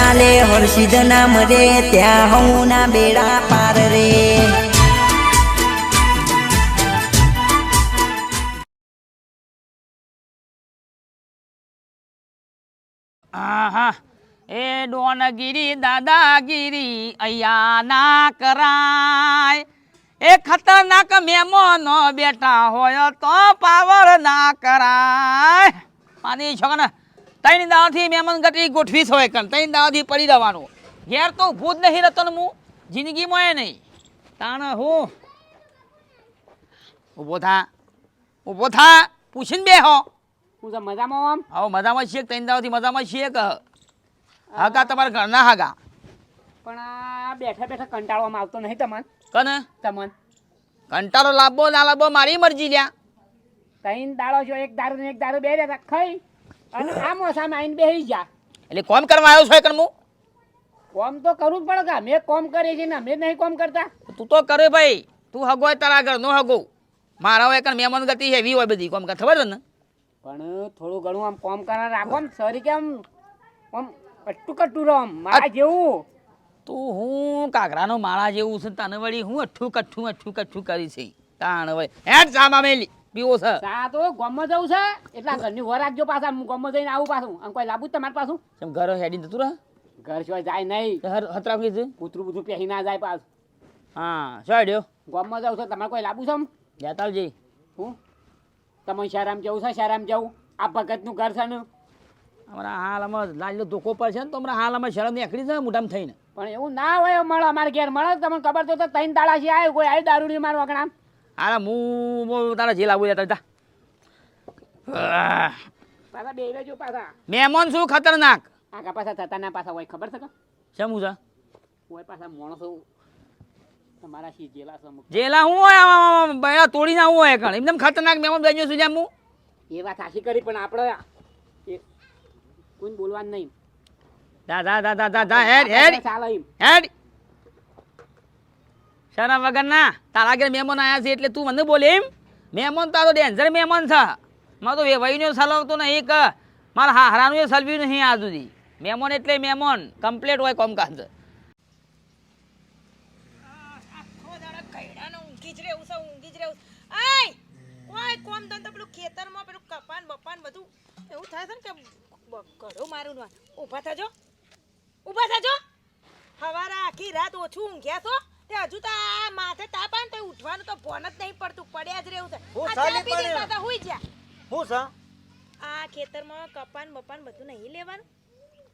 ચાલે હર્ષિદ નામ રે ત્યાં હું ના બેડા પાર રે. એ ડોનગીરી, દાદાગીરી અયા ના કરાય. એ ખતરનાક મેમોનો બેટા હોય તો પાવર ના કરાય. માની છો ને ત્રણ દાવથી મેમન ગટી ગોઠવી હોય કણ. ત્રણ દાવથી પડી દેવાનું ઘેર તો ભૂત નહીં રતન હું જિંદગીમાં એ નહીં. તાણ હું. ઊભો થા. ઊભો થા. પૂછીને બે હો. હું તો મજામાં આમ? હવે મજામાં છીએ ત્રણ દાવથી મજામાં છીએ કે? હાગા તમારા ઘરના હાગા. પણ આ બેઠા બેઠા કંટાળવામાં આવતો નહીં તમન? કને? તમને? કંટાળો લાંબો ના લાંબો મારી મરજી લ્યા. તૈન દાડો છો એક દારૂ ને એક દારૂ બે રહ્યા ખાઈ. અને આ સામે આઈને બેહી જા એટલે કોમ કરવા આવ્યો છો કણ હું કોમ તો કરવું જ પડે કે અમે કોમ કરીએ છીએ ને અમે નહીં કોમ કરતા. તું તો કરે ભાઈ. તું હગો તારા ઘર નો હગો. મારા હોય કણ મહેમાન ગતિ હેવી હોય બધી કોમ કર. ખબર ને? પણ થોડું ઘણું આમ કોમ કરવા રાખો ને સરી કેમ આમ અટ્ટું કટ્ટું રહો આમ મારા જેવું. તું હું કાકરાનો માળા જેવું છે તને વળી હું અઠ્ઠું કઠ્ઠું અઠું કઠું કરી છે તાણ હોય હેડ સામા મેલી પીવો છે. સા તો ગોમમાં જવું છે. એટલા ઘરની વર રાખજો પાછા. હું ગોમમાં જઈને આવું પાછું. આમ કોઈ લાવું તમારે પાછું? કેમ ઘર હેડી જતું રહે? ઘર સિવાય જાય નહીં. હર હતરા કીધું કૂતરું બૂતરું પહેરી ના જાય પાછું. હા શું હેડ્યો ગોમમાં જવું છે. તમારે કોઈ લાવું છે આમ? જતાવજી હું? તમે શહેરામ જવું છે? શહેરામ જવું? આ ભગતનું ઘર છે ને? અમારા હાલમાં લાજનો ધોકો પડશે ને તો હમણાં હાલમાં શરમ નીકળી જાય મોઢામાં થઈને. પણ એવું ના હોય મળે અમારે ઘેર મળે તમને ખબર તો તો ત્રણ દાડા છે. આવ્યો કોઈ આવી દારૂડી મારું મારવા હાલા હું તારા જે લાવું લેતા જા પાછા બે રહેજો પાછા. મહેમાન શું ખતરનાક? આગા પાછા થતા ના પાછા હોય ખબર છે કે? શું છે? હોય પાછા માણસો. તમારા સી જેલા છે જેલા હું હોય આમ તોડી ના હોય કણ? એકદમ ખતરનાક મહેમાન બન્યો છું જેમ હું. એ વાત હાસી કરી પણ આપણે કોઈ બોલવાનું નહીં. દા દા દા દા દા હેડ હેડ. ચાલે એમ. હેડ. શરમ વગરના? તારા ઘેર મહેમાન આવ્યા છે એટલે તું મને બોલે એમ? મહેમાન તારો ડેન્જર મહેમાન છે. મારે તો વેવાઈનો સલાવતો નહીં કે મારા હરાનું એ સલવ્યું નહીં આ સુધી. મહેમાન એટલે મહેમાન કમ્પ્લેટ હોય કોમકાજ. કોમ ધંધો પેલું ખેતરમાં, પેલું કપાન, બપાન બધું એવું થાય છે ને કે ઘડો મારું ઊભા થજો. ઊભા થજો. હવારા આખી રાત ઓછું ઊંઘ્યા છો? તે હજુ તો આ માથે તાપ આવે ને તો ઉઠવાનું તો ભોન જ નહીં પડતું. પડ્યા જ રહેવું છે. હું સાલી પડ્યો. પાછા હુઈ હું સા? આ ખેતરમાં કપાન બપાન બધું નહીં લેવાનું.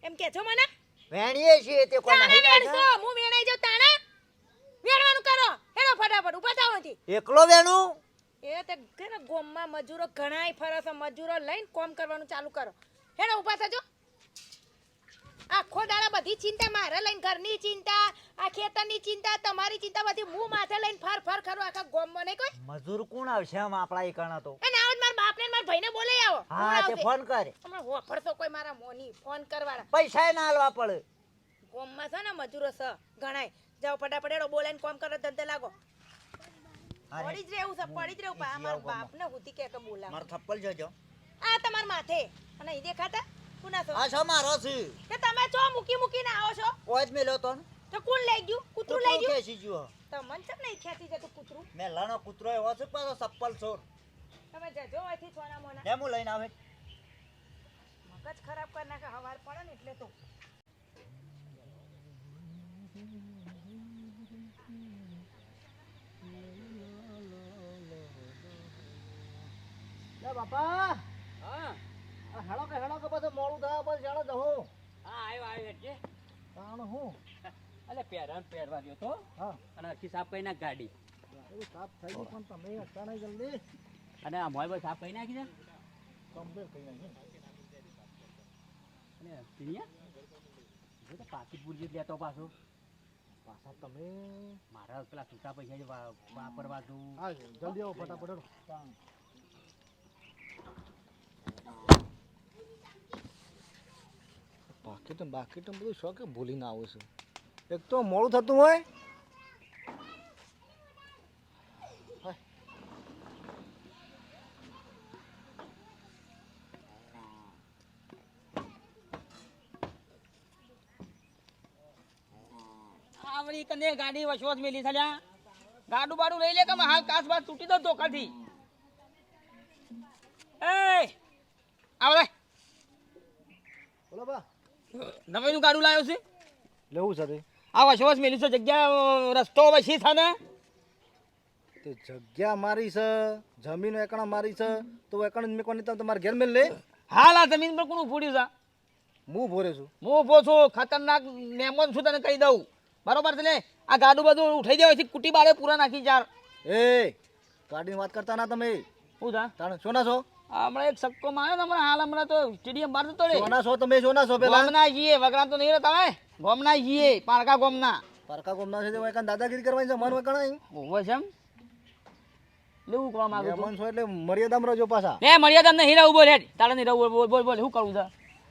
એમ કે છો મને? વેણીએ છીએ તે કોઈ નહીં વેણશો? હું વેણાઈ જાઉં તાણા? વેણવાનું કરો. હેડો ફટાફટ ઊભા થાવ નથી એકલો વેણું? એ તે કેને ગોમમાં મજૂરો ઘણાય ફરે છે. મજૂરો લઈને કોમ કરવાનું ચાલુ કરો. હેડો ઊભા થજો. આખો દાડા બધી ચિંતા મારે લઈને ઘરની ચિંતા. આ ખેતરની ચિંતા તમારી ચિંતા બધી હું માથે લઈને ફર ફર કરું આખા ગોમમાં નહીં કોઈ? મજૂર કોણ આવશે આમ આપણા એકણા તો? એ ના મારા બાપને મારા ભાઈને બોલે આવો. હા તે ફોન કર. હમણાં હોફળતો કોઈ મારા મોની ફોન કરવાના પૈસા ના હાલવા પડે. ગોમમાં છે ને મજૂરો છે ઘણાય જાવ ફટાફટ એડો બોલાઈને કોમ કરો ધંધે લાગો. પડી જ રહેવું છે પડી જ રહેવું પા મારા બાપને હુતી કે કે બોલા માર થપ્પલ જોજો. આ તમાર માથે. અને અહીં દેખાતા? કુના છો? આ છો મારો છે કે તમે ચો મૂકી મૂકીને આવો છો? ઓજ મેલ્યો તો ને. તો કોણ લઈ ગયું? કૂતરું લઈ કૂતરું ગયું? ખેંચી ગયું. તમને ચમ નહીં ખેતી જતું કૂતરું? મેં લાણો કૂતરો એવો છે પાછો ચપ્પલ ચોર તમે જજો અહીંથી છોના મોના. એમ હું લઈને આવે? મગજ ખરાબ કરી નાખે હવાર પડે ને એટલે તો. બાપા. હા. હેડો કે હેડો કે પછી મોડું થયા પછી હેડો જહો. હા આવ્યો આવ્યો એટલે. તાણ હું? અલે પહેરવા ને પહેરવા ગયો તો. હા. અને આખી સાફ કરી નાખ ગાડી. એવું સાફ થઈ ગયું પણ તમે અચાનક જલ્દી. અને આ મોય સાફ કરી નાખી છે? કમ્પ્લીટ કરી નાખી. અને પિયા જો તો પાકી પૂરજી લેતો પાછો. પાછા તમે મારા પેલા છૂટા પૈસા વાપરવા દઉં. હા જલ્દી આવો ફટાફટ હેડો. બાકી તો બાકી તો બધું શોખ ભૂલી ના આવું છું. એક તો મોડું થતું હોય. આવડી કને ગાડી વસવસ મેલી થયા ગાડું બાડું લઈ લે કે હાલ બાદ તૂટી દો ધોકાથી. એ આવડે. બોલો બા. નવાઈનું ગાડું લાવ્યો છે? લેવું છે આ વસવસ મેલી છે જગ્યા રસ્તો વસી છે ને તે જગ્યા મારી છે જમીન એકણા મારી છે તો એકણ મેં કોની તો તમારે ઘેર મેલ લે. હાલ આ જમીન પર કોનું ફૂડ્યું છે? હું ભોરે છું. હું ઊભો છું ખતરનાક મહેમાન છું તને કહી દઉં. બરોબર છે ને? આ ગાડું બધું ઉઠાઈ દેવાય છે કુટી બારે પૂરા નાખી ચાર. એ ગાડીની વાત કરતા ના તમે. શું છે તાણે સોના છો? હમણાં એક સક્કો માર્યો ને હમણાં હાલ હમણાં તો સ્ટેડિયમ બહાર જતો રે સોના છો તમે સોના છો પેલા. હમણાં જઈએ વગરા તો નહીં રહેતા હોય ગોમના ઈએ પારકા ગોમના. પારકા ગોમના છે તે એકણ દાદાગીરી કરવાની છે મન એકણ ઓવો છે એમ. લેવું કરવા માંગુ છું. મન છો એટલે મર્યાદામાં રહેજો પાછા. લે મર્યાદા નહીં રહું બોલ હેડ તારે નહીં રહું બોલ બોલ બોલ શું કરવું છે?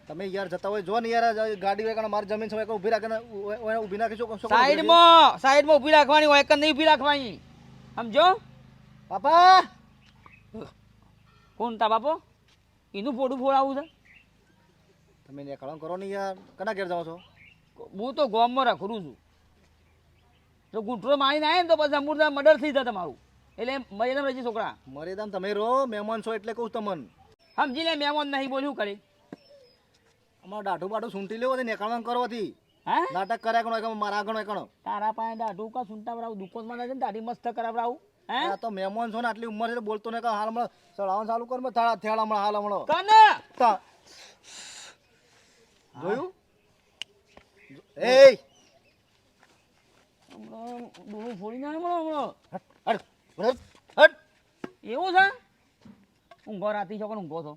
તમે યાર જતા હોય જો ને યાર ગાડી વેકણ મારી જમીન છે ઊભી ઉ- ઊભી નાખી શું શું સાઈડમાં સાઈડમાં ઊભી રાખવાની હોય કે નહીં ઊભી રાખવાની. સમજો? બાપા! કોણ તા બાપો? એનું ફોટું ફોડાવું છે. તમે નીકળો કરો ને યાર. કના ઘેર જાઓ છો? હું તો ગોમમાં રખડું છું. જો ગુંઠરો મારીને આવે ને તો પછી અમૃતા મર્ડર થઈ જાય તમારું. એટલે મર્યાદા રહેશે છોકરા. મર્યાદા તમે રહો મહેમાન છો એટલે કહું તમને. સમજી લે મહેમાન નહીં બોલ્યું કરે. અમારે દાઢું બાઢું સૂંટી લેવો નીકળવાનું કરવાથી. હા? નાટક કર્યા કણો એક મારા ગણો એકણો તારા પાસે દાઢું કા સૂંટા વરાવું? દુકાનમાં જાય ને દાઢી મસ્ત કરાવડાવું હે? આ તો મહેમાન છો ને આટલી ઉંમર છે બોલતો ને હાલ હમણાં ચડાવવાનું ચાલુ કર થાળા થેળા હમણાં હાલ હમણાં. કને જોયું? એ હમણાં ડોલું ફોડી ના હમણાં હમણાં હટ હટ હટ. એવું છે? ઊંઘો રાતી છોકરો ઊંઘો છો?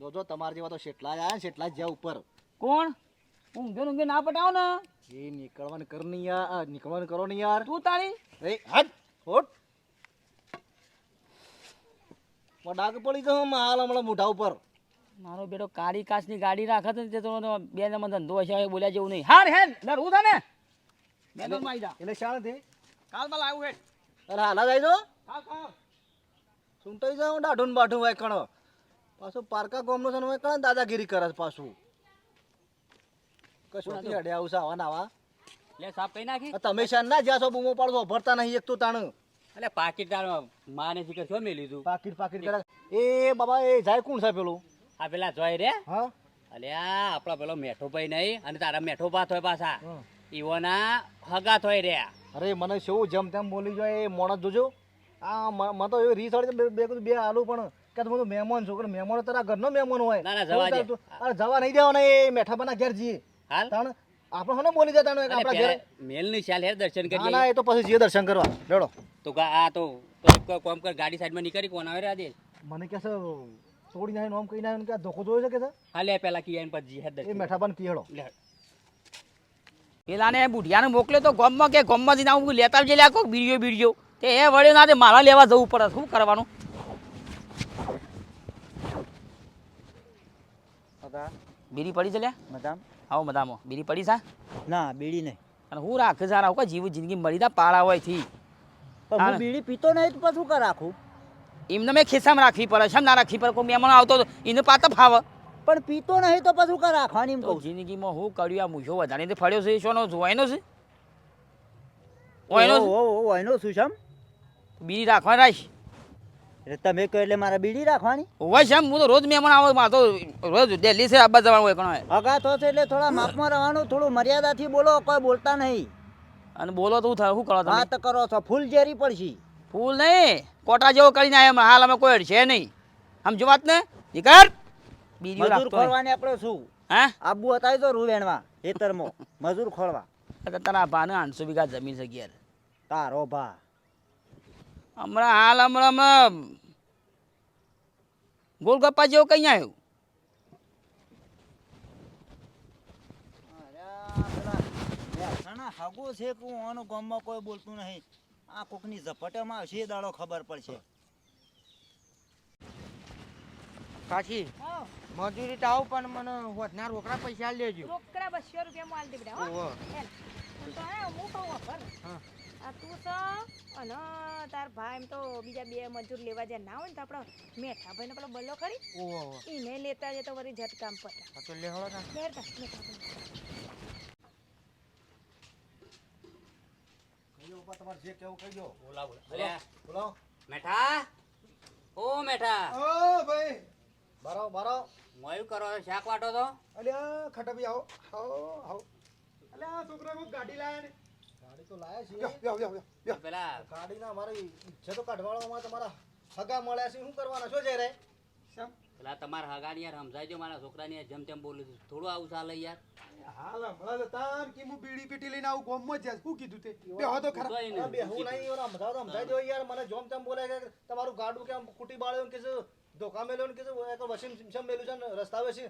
જોજો તમારા જેવા તો શેટલા આયા શેટલા જ જ્યાં ઉપર. કોણ? ઊંઘે ઊંઘે ના પટાવો ને. એ નીકળવાનું કર નહીં યાર આ નીકળવાનું કરો નહીં યાર. તું તારી? એ હટ હોટ પડાક પડી તો હાલ હમણાં મોઢા ઉપર. મારો બેટો કાળી કાચની ગાડી રાખે ને તે તો બે નંબર ધંધો હશે બોલ્યા જેવું નહીં. હાર હેડ ડરવું છે ને બે નંબર આવી જા એટલે કાલ કાલમાં લાવું હેડ. અરે હાલા જાય કાલ સુંટાઈ જાવ દાઢું બાઢું હોય કણો. પાછું પારકા ગોમનો છે હોય કણ દાદાગીરી કરે પાછું? કશું નથી હડે આવું આવા ના આવા લે સાફ કઈ નાખી? તમે શાન ના જ્યાં છો બૂમો પાડો ભરતા નહીં એક તો તાણ. એટલે પાકીટ તાર માને શીખર છો મેં લીધું. પાકીટ પાકીટ કરે એ બાબા એ જાય કોણ છે પેલું? આ પેલા જોઈ રે? હા. અલ્યા આપણા પેલો મેઠો ભાઈ નહીં અને તારા મેઠો ભાત હોય પાછા ઈવોના હગા થોય રે. અરે મને શું જેમ તેમ બોલી જાય એ મોણસ જોજો. આ મને તો એવી રીસ બે બે આલુ પણ. કે તું મહેમાન છું મહેમાન તારા ઘરનો મહેમાન હોય. ના, ના, જવા દે. અરે જવા નહીં દેવાના એ મેઠા બના ઘેર જઈએ. હાલ. તણ આપણે હને બોલી જતા આપણા ઘેર. મેલની ચાલ હેર દર્શન કરી ના એ તો પછી જઈએ દર્શન કરવા. લેડો તો આ તો કોમ કર ગાડી સાઈડમાં નીકળી કોણ આવે રે આજે મને કે છે તોડી નાખી નોમ કહી નાખ્યું કે આ ધોકો જોઈ શકે છે? હા લે પેલા કિયાન પછી હેર એ દર્શન મેઠા બન કીહેડો લે. પેલાને બુઢિયાને મોકલે તો ગોમમાં કે ગોમમાં જઈને આવું લેતા આવજે લ્યા કોક બીડીઓ બીડીઓ. તે એ વળ્યો ના તે મારા લેવા જવું પડે. શું કરવાનું? બીડી પડી છે લ્યા? મદામ આવો મદામો બીડી પડી છે ના બીડી નહીં. અને હું રાખે સારા આવું જીવ જિંદગી મળી તા પાળા હોયથી. પણ હું બીડી પીતો નહીં તો પછી શું કર રાખું એમને મેં ખિસ્સામાં રાખવી પડે છે ના રાખવી પડે કોઈ મહેમાન આવતો તો એને પાતો ફાવે. પણ પીતો નહીં તો પછી કા રાખવાની એમ કહું જિંદગીમાં હું કર્યું? આ મૂછો વધારે વધારીને ફળ્યો છે શોનો? જોવાયનો છે? ઓયનો ઓ, ઓ, ઓ, શું છે બીડી રાખવા રાખ એટલે તમે કહો એટલે મારે બીડી રાખવાની? હોય છે હું તો રોજ મહેમાન આવે મારે તો રોજ દિલ્હી છે આબા જવાનું હોય પણ અગા તો છે એટલે થોડા માપમાં રહેવાનું થોડું મર્યાદાથી બોલો કોઈ બોલતા નહીં. અને બોલો તો હું થાય શું કરો તમે? વાત કરો છો ફૂલ ઝેરી પડશે. ફૂલ નહીં. કોટા જેવો કરીને આવ્યા એમ. હાલ અમે કોઈ છે નહીં. સમજો વાત ને નીકળ બીજું મજૂર ખોળવાની આપણે શું? હા? આબુ હતા તો રૂ ખેતરમાં. મજૂર ખોળવા તારા ભાને આઠસો વીઘા જમીન છે ઘેર. તારો ભા. હમણાં હાલ હમણાં હમણાં ગોલગપ્પા જેવો કઈ આવ્યું હગો છે કે હું આનું ગામમાં કોઈ બોલતું નહીં. આ કોકની ઝપટેમાં આવશે એ દાડો ખબર પડશે. કાકી મજૂરી તો આવું પણ મને હોતના રોકડા પૈસા લેજો રોકડા બસો રૂપિયામાં આલી દે બેટા હો. હું તો હે હું કહું ખબર આ તું તો અને તાર ભાઈ એમ તો બીજા બે મજૂર લેવા જાય ના હોય ને તો આપણે મેઠા ભાઈને પેલો બલ્લો ખરી. ઓહો ઓહો. એને લેતા જાય તો વળી જત કામ પતા તો લેહળો ના લેતા મેઠા ભાઈ તમારે જે કેવું કહી બોલા બોલા. બોલો. મેઠા? ઓ મેઠા. ઓ ભાઈ. બારો બારો. મોયું કરો શાક વાટો તો? અલ્યા ખટબી આવો. આવો આવો. અલ્યા છોકરા કોક ગાડી લાયા ને. ગાડી તો લાયા છે પેલા ગાડીના મારી ઈચ્છા તો કાઢવાળામાં તમારા હગા મળ્યા છે. શું કરવાના? છો જઈ રે પેલા તમારા હગાની યાર સમજાવજો મારા છોકરાની યાર જેમ તેમ બોલું છું. થોડું આવું ચાલે યાર. હાલ હમણાં તો તાન કી હું બીડી પીટી લઈને આવું? ગોમમાં જ શું કીધું તે? બેહો તો ખરા. ઉતોય અરે ને. નહીં ઓલા સમજાવો તો સમજાવી દો યાર મને જોમ તેમ બોલે કે તમારું ગાડું કેમ કુટી બાળ્યું કે છે ધોકા મેલ્યો ને કે છે એક વસીમ સિમસમ મેલ્યું છે ને રસ્તા વેસી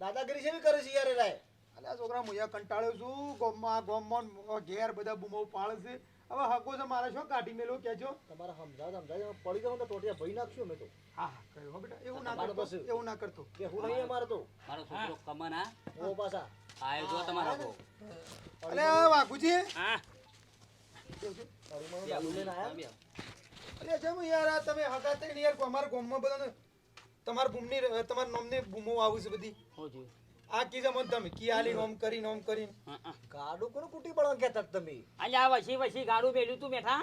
દાદાગીરી છે કરે છે યાર એ રાય? અલ્યા છોકરા હું કંટાળ્યો છું. ગોમમાં ગોમમાં ઘેર બધા બૂમો પાડે છે. હવે હકો છે મારે શું કાઢી મેલો? કેજો તમારે સમજાવ સમજાવ. પડી જાવ તો ટોટિયા ભઈ નાખશું અમે તો. હા હા કયો હો બેટા એવું ના કરતો એવું ના કરતો. કે હું નહીં અમારે તો. મારો છોકરો કમન ઓ પાછા. આયો જો તમારો હગો. અલ્યા વાઘુજી. હા. અલ્યા જેમ યાર આ તમે હકા યાર અમારા ગામમાં બધાને તમારા બૂમની તમારા નોમની બૂમો આવું છે બધી. થયું? આ કીધા મને તમે કી આલી નોમ કરીને હા, હા. ગાડું કોનું કુટી બાળવા કહેતા હતા તમે? અલ્યા આ વસી વસી ગાડું મેલ્યું તું મેઠા?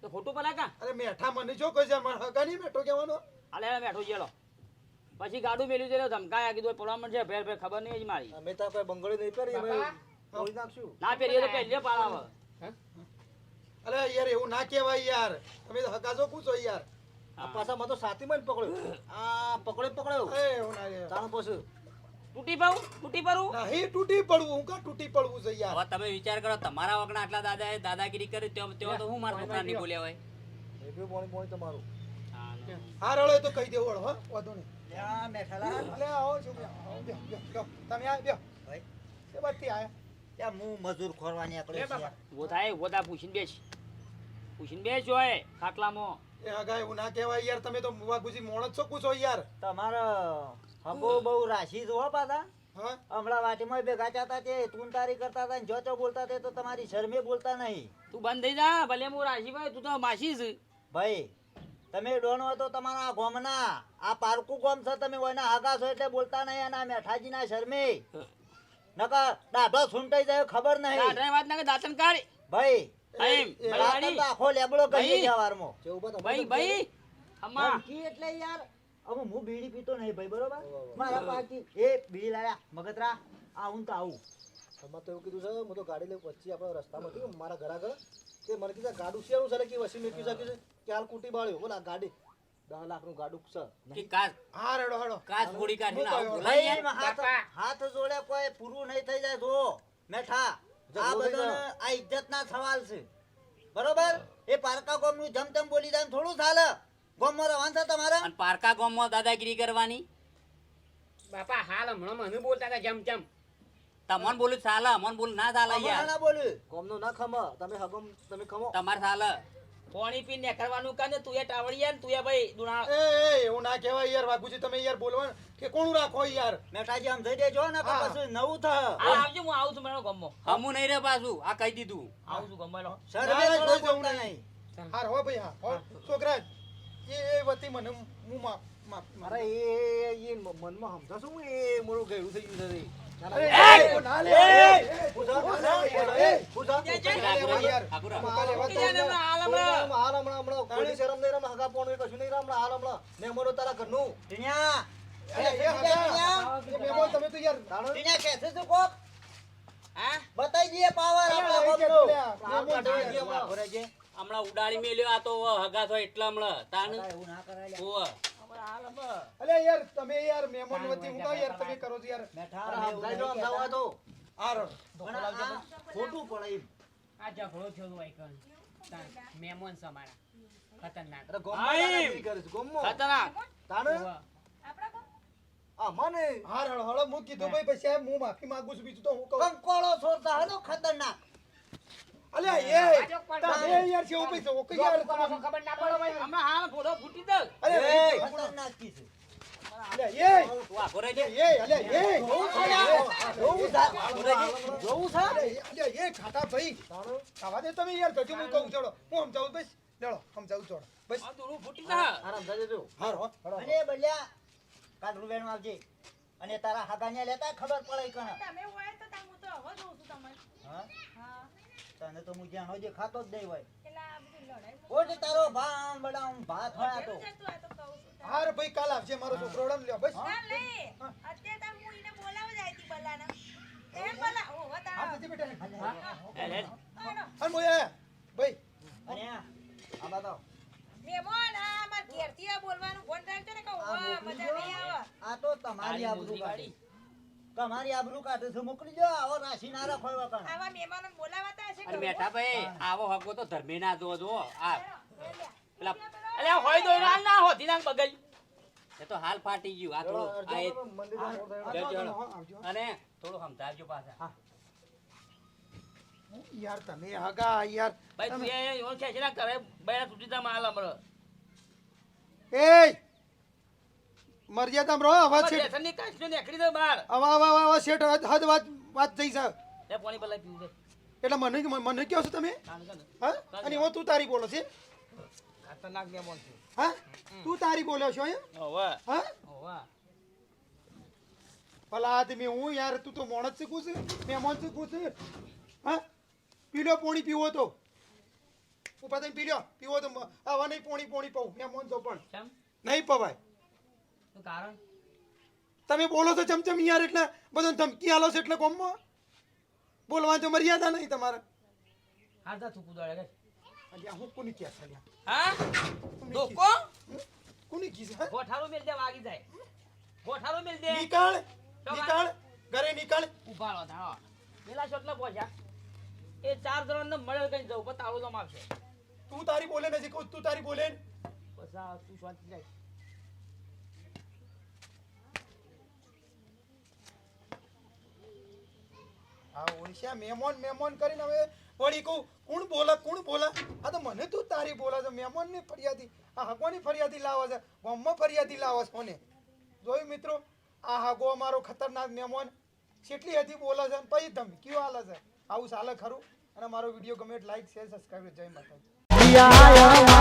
તો ખોટું પડા કા? અરે મેઠા મને જો કહે છે? મારા હગા નહીં કહેવાનો? અલે મેઠો જેલો. પછી ગાડું મેલ્યું છે ધમકાયા કીધું પડવા મળશે ફેર ફેર ખબર નહીં જ મારી. અમે તો કોઈ બંગડી નહીં પહેરી અમે તોડી નાખશું. ના પહેરીએ તો પહેરીએ પાલાવ અરે યાર એવું ના કહેવાય યાર. તમે તો હગા છો પૂછો યાર. આ પાછા મને તો સાથીમાં જ પકડ્યો. આ પકડ્યો પકડ્યો. અરે એવું ના યાર પછી તૂટી પાઉં તૂટી પડું? નહીં તૂટી પડવું હું કા તૂટી પડવું છે યાર? હવે તમે વિચાર કરો તમારા વગણા આટલા દાદાએ દાદાગીરી કરી તેઓ તેઓ તો હું મારા છોકરા નહીં બોલ્યા હોય. એ બી બોણી બોણી તમારું. હા, ને. હા રળો તો કહી દેવો હો વાંધો નહીં. ત્યાં મેઠાલા અલે આવો છોકરા બેહો તમે આ બેહો. ભાઈ. એ બાજુથી આયા. ત્યાં હું મજૂર ખોરવાની થાય ઊભો થાય પૂછીને બેસ. પૂછીને બેસ એ ખાટલામાં. એ હગા એવું ના કહેવાય યાર તમે તો વાઘુજી મોણ છો પૂછો યાર. તમારો હબો બહુ રાશી જો પાછા. હા? હમણાં વાટીમાં ભેગા ચાતા તે તું તારી કરતા હતા જો ચો બોલતા તે તો તમારી શરમે બોલતા નહીં. તું બંધ થઈ જા ભલે હું રાશીભાઈ તું તો માસી છે ભાઈ તમે ડોનો હતો તમારા આ ગોમના. આ પારકું ગોમ છે તમે ઓયના હાગા છો એટલે બોલતા નહીં અને આ મેઠાજીના શરમે. નકર દાઢો સુંટાઈ જાય ખબર નહીં. દાંતને વાત ના કે દાંતન કાઢી. ભાઈ તો આખો લેબડો ભાઈ. કહી ગયા વારમાં જે ઊભા તમે ભાઈ ભાઈ હમા ધમકી એટલે યાર હવે હું બીડી પીતો નહીં ભાઈ બરોબર? મારા પાછી એ બીડી લાયા મગતરા આવું તો આવું. અમારે તો એવું કીધું છે હું તો ગાડી લઈ વચ્ચે આપણે રસ્તામાં હતી મારા ઘર આગળ તે મને કીધું ગાડું શેરું છે? કે વસી મેકી શકે છે. કે કુટી બાળ્યો. બોલા ગાડી દસ લાખનું ગાડું છે. કે હા રેડો હેડો યાર. ભાઈ, હાથ હાથ જોડે કોઈ પૂરું નહીં થઈ જાય જો મેઠા. આ જબરો થઈ બધાને આ સવાલ છે. બરોબર? એ પારકા ગોમનું જમ તેમ બોલી જાય થોડું ચાલે. ગોમમાં રહેવાનું છે તમારે? અને પારકા ગામમાં દાદાગીરી કરવાની? બાપા હાલ હમણાં મને બોલતા હતા જમ જમ તમને બોલું ચાલે મને બોલું ના ચાલે યાર. ના બોલ્યું. કોમનું ના ખમ. તમે હગમ તમે ખમો. તમારે ચાલે. પાણી પી ને કરવાનું કાને તું એ ટાવળિયા ને તું એ ભાઈ દુણા એ એ એવું ના કહેવાય યાર બાપુજી તમે યાર બોલવા કે કોણ રાખો યાર મેટાજી આમ થઈ દેજો ને પછી નવું થાય આ આવજો હું આવું છું મારો ગમો હમું નહીં રે પાછું આ કહી દીધું આવું છું ગમો શરમે કોઈ જવું નહીં. હાર હો ભાઈ હા છોકરા એ એ વતી મને હું માફ માફ અરે એ એ મનમાં સમજાશું હું એ મોડું ગયું થઈ ગયું એ, ના લે, મોકા મૂકી હમણાં, હાલ હમણાં. હમણાં હમણાં. કોઈ શરમ નહીં રમ હગા પોણું કશું નહીં રમ હાલ હમણાં. મેમોનો તારા ઘરનું. ટીણિયા. અરે, એ હગા, એ મહેમાન તમે તો યાર તાણો ટીણિયા કહેશે શું કોક? હા? બતાઈ દઈએ પાવર અરે, આપણા એ કે ગોમનો. લ્યા, પાવર મહેમાન બતાવી છે. દઈએ પાવર. ભરાઈ જાય. હમણાં ઉડાડી મેલ્યો આ તો હગા થો એટલા હમણાં. તાન? એવું ના કરાય લ્યા. અલે યાર તમે યાર મહેમાન વતી હું કાં યાર તમે કરો છો યાર. મેઠા એવું સમજાય તો. આર ખોટું પડે. આ ઝઘડો થયો કણ મહેમાન છે અમારા. ખતરનાક. અરે ગોમમાં કરે છે, ગોમમાં. ખતરનાક. તાણે? આ મને? હાર હળો હળો હું કીધું ભાઈ પછી સાહેબ હું માફી માંગુ છું બીજું તો હું કહું. કંકોળો છોડતા હલો ખતરનાક. અલે એ તમે યાર છે ઊભી છે ઓકે યાર. ખબર ના પડે ભાઈ. હમણાં હાલ ફોડો ફૂટી દે. અરે ખતરનાક. કી છે. અને બલ્યા કાઢું વેણું આવજે. અને તારા હાગા લેતા ખબર પડે કણ. તમે હોય તો તાર હું તો હવે જોઉં છું તમને. તને તો હું જ્યાં જે ખાતો જ નહીં હોય. ઓટ તારો ભા આમ બડા હું ભાત હોય તો. તું આ તો હાર ભાઈ કાલ આવજે મારો છોકરો રમ લ્યો બસ. ના લે. અત્યારે તાર હું ઈને બોલાવ જાય તી બલાના એ બલા ઓ હા હતા પછી બેટા હેડ, હેડ. અને મોય. ભાઈ. અને આ આ બતાવો. મેમોન આ માર ઘેરથી આ બોલવાનું ફોન રાખજો ને કહું આ મજા નહીં આવે. આ તો તમારી આબરૂ કાઢી. તમારી આબરૂ કાઢે છે મોકલી દો આવો રાશિ ના રાખો એવા આવા મહેમાનો બોલાવાતા હશે અને બેઠા ભાઈ આવો હગો તો ધર્મી ના જો જો આ. પેલા અલ્યા હોય તો ના ના હોતી ના બગલ. એ તો હાલ ફાટી ગયું આ થોડું આ. અને સમજાવજો પાછા. યાર તમે હગા યાર. ભાઈ તું એ ઓન છે ના કરે બેડા તૂટી તા માલ હમણાં. એ મર્યાદામાં રહો નીકળી દે બહાર. આવા આવા આવા શેઠ હદ હદ વાત વાત થઈ છે. લે પાણી પીવું એટલે મને મને કહો છો તમે? હા? અને હું તું તારી બોલો છે? ખતરનાક મેમોન છે. હા? તું તારી બોલ્યો છો એમ? હા ભલા આદમી હું યાર તું તો મોણ જ શીખું છે? મહેમાન શીખું છે? હા? પીલો પોણી પીવો તો. ઊભા થઈને પી પીવો તો આવા નહીં પોણી પોણી પાઉં મહેમાન તો પણ. નહીં પવાય. કારણ તમે બોલો તો ચમચમ યાર એટલે બધો ધમકી આલો છો એટલે કોમમાં બોલવા તો મર્યાદા નહીં તમારે. હાથ જા થૂકું દોડે અલ્યા હું કોની ક્યાં છે હા? ડોકો કોની કી છે? ગોઠારો મેલ દે વાગી જાય. ગોઠારો મેલ દે. નીકળ નીકળ ઘરે નીકળ. ઊભા રહો ધાણો પેલા શોટલા પહોંચ્યા. એ ચાર જણને મળે કઈ જવું પણ તાળું આપશે. તું તારી બોલે નથી કહું તું તારી બોલે. બસ આ તું શાંતિ જાય હા, ઓળશ્યા, મહેમાન મહેમાન કરીને હવે વળી કહું, કોણ બોલા કોણ બોલા? આ તો મને તું તારી બોલા છે મહેમાનની ફરિયાદી. આ હગવાની ફરિયાદી લાવે છે, ગોમમાં ફરિયાદી લાવે છે મને જોયું મિત્રો, આ હગો અમારો ખતરનાક મહેમાન કેટલી હતી બોલે છે પછી ધમકીઓ આલે છે. આવું ચાલે ખરું. અને મારો વીડિયો ગમે લાઈક શેર સબસ્ક્રાઈબ જય માતાજી.